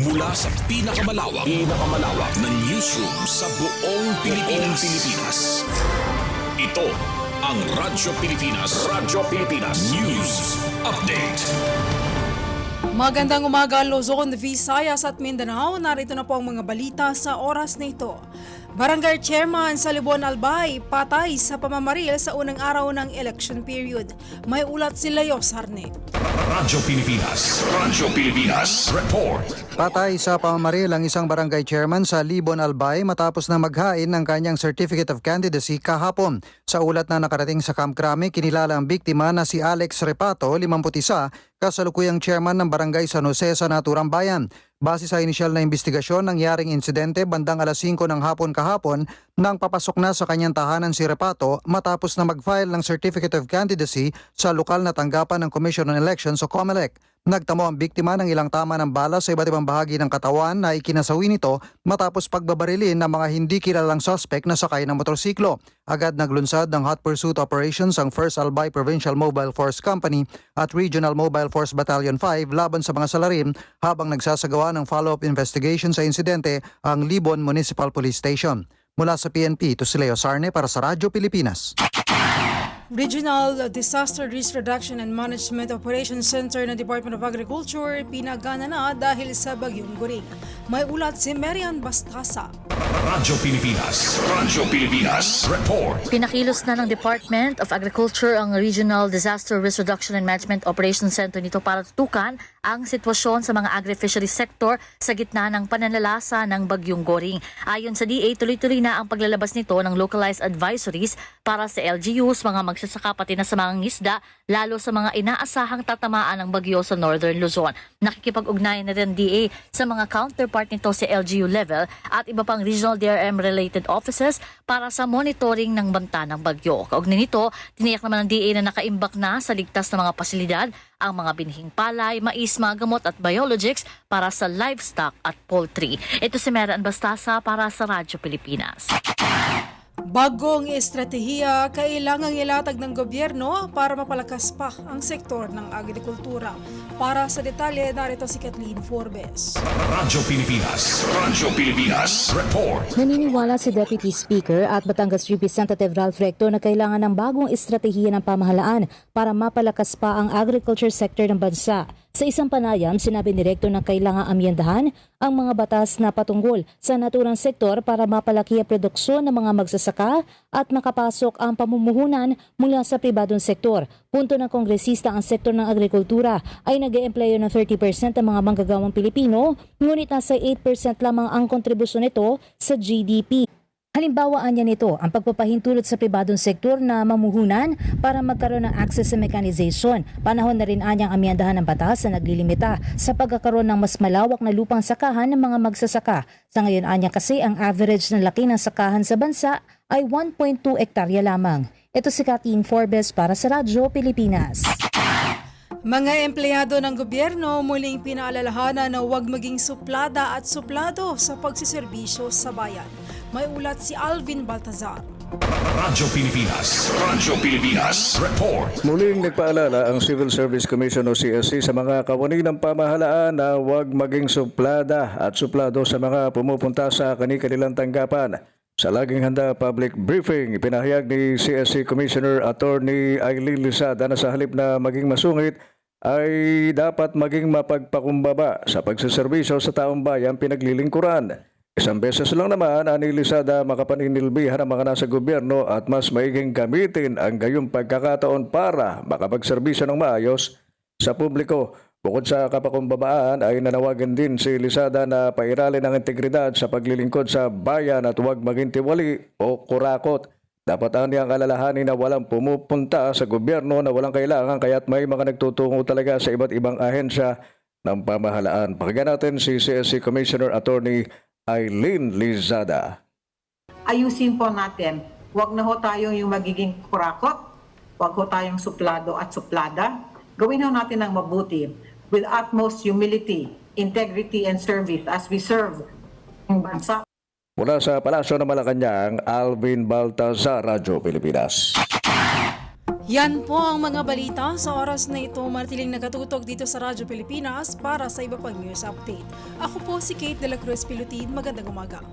Mula sa pinakamalawak, pinakamalawak na newsroom sa buong Pilipinas. Pilipinas. Ito ang Radyo Pilipinas. Radyo Pilipinas News Update. Magandang umaga Luzon, Visayas at Mindanao. Narito na po ang mga balita sa oras na ito. Barangay Chairman sa Libon Albay patay sa pamamaril sa unang araw ng election period. May ulat si Leo Sarne. Radyo Pilipinas. Radyo Pilipinas. Report. Patay sa pamamaril ang isang barangay chairman sa Libon Albay matapos na maghain ng kanyang Certificate of Candidacy kahapon. Sa ulat na nakarating sa Camp Crame, kinilala ang biktima na si Alex Repato, 51, kasalukuyang chairman ng barangay San Jose sa Naturang Bayan. Base sa inisyal na investigasyon, nangyaring insidente bandang alas 5 ng hapon kahapon nang papasok na sa kanyang tahanan si Repato matapos na mag-file ng Certificate of Candidacy sa lokal na tanggapan ng Commission on Elections o COMELEC. Nagtamo ang biktima ng ilang tama ng bala sa iba't ibang bahagi ng katawan na ikinasawi nito matapos pagbabarilin ng mga hindi kilalang suspect na sakay ng motorsiklo. Agad naglunsad ng hot pursuit operations ang 1st Albay Provincial Mobile Force Company at Regional Mobile Force Battalion 5 laban sa mga salarim habang nagsasagawa ng follow-up investigation sa insidente ang Libon Municipal Police Station. Mula sa PNP, ito si Leo Sarne para sa Radyo Pilipinas. Regional Disaster Risk Reduction and Management Operations Center ng Department of Agriculture pinagana na dahil sa bagyong Goring. May ulat si Marian Bastasa. Radyo Pilipinas. Radyo Pilipinas. Report. Pinakilos na ng Department of Agriculture ang Regional Disaster Risk Reduction and Management Operations Center nito para tutukan ang sitwasyon sa mga agri-fishery sector sa gitna ng pananalasa ng bagyong Goring. Ayon sa DA, tuloy-tuloy na ang paglalabas nito ng localized advisories para sa LGUs, mga magsasaka pati na sa mga ngisda, lalo sa mga inaasahang tatamaan ng bagyo sa Northern Luzon. Nakikipag-ugnayan na rin DA sa mga counterpart nito sa LGU level at iba pang regional DRM-related offices para sa monitoring ng banta ng bagyo. Kaugnay nito, tiniyak naman ng DA na nakaimbak na sa ligtas na mga pasilidad ang mga binhing palay, mais, mga gamot at biologics para sa livestock at poultry. Ito si Meran Bastasa para sa Radyo Pilipinas. Bagong estratehiya kailangang ilatag ng gobyerno para mapalakas pa ang sektor ng agrikultura. Para sa detalye, narito si Kathleen Forbes. Radyo Pilipinas. Radyo Pilipinas. Report. Naniniwala si Deputy Speaker at Batangas Representative Ralph Recto na kailangan ng bagong estratehiya ng pamahalaan para mapalakas pa ang agriculture sector ng bansa. Sa isang panayam, sinabi ni Recto na kailangang amyendahan ang mga batas na patungkol sa naturang sektor para mapalaki ang produksyon ng mga magsasaka at makapasok ang pamumuhunan mula sa pribadong sektor. Punto ng kongresista ang sektor ng agrikultura ay nag employo ng 30% ng mga manggagawang Pilipino, ngunit nasa 8% lamang ang kontribusyon nito sa GDP. Halimbawa niya nito ang pagpapahintulot sa pribadong sektor na mamuhunan para magkaroon ng access sa mechanization. Panahon na rin anyang amyandahan ng batas na naglilimita sa pagkakaroon ng mas malawak na lupang sakahan ng mga magsasaka. Sa ngayon anya kasi ang average na laki ng sakahan sa bansa ay 1.2 ektarya lamang. Ito si Kathleen Forbes para sa Radyo Pilipinas. Mga empleyado ng gobyerno muling pinaalalahanan na huwag maging suplada at suplado sa pagsiservisyo sa bayan. May ulat si Alvin Baltazar. Radyo Pilipinas. Radyo Pilipinas. Report. Muling nagpaalala ang Civil Service Commission o CSC sa mga kawani ng pamahalaan na huwag maging suplada at suplado sa mga pumupunta sa kanilang tanggapan. Sa laging handa public briefing, ipinahayag ni CSC Commissioner Attorney Eileen Lizada na sa halip na maging masungit ay dapat maging mapagpakumbaba sa pagsaserbisyo sa taong bayan pinaglilingkuran. Isang beses lang naman, ani Lizada makapaninilbihan ang mga nasa gobyerno at mas maiging gamitin ang gayong pagkakataon para makapagserbisyo ng maayos sa publiko. Bukod sa kapakumbabaan ay nanawagan din si Lizada na pairalin ang integridad sa paglilingkod sa bayan at huwag maging tiwali o kurakot. Dapat ang niyang alalahanin na walang pumupunta sa gobyerno na walang kailangan kaya't may mga nagtutungo talaga sa iba't ibang ahensya ng pamahalaan. Pakinggan natin si CSC Commissioner Attorney Eileen Lizada. ayusin po natin. Huwag na ho tayong yung magiging kurakot. Huwag ho tayong suplado at suplada. Gawin ho natin ang mabuti with utmost humility, integrity, and service as we serve ang bansa. Mula sa Palasyo ng Malacanang, Alvin Baltazar, Radyo Pilipinas. Yan po ang mga balita sa oras na ito. Martiling nakatutok dito sa Radyo Pilipinas para sa iba pang news update. Ako po si Kate De La Cruz Pilutin. Magandang umaga.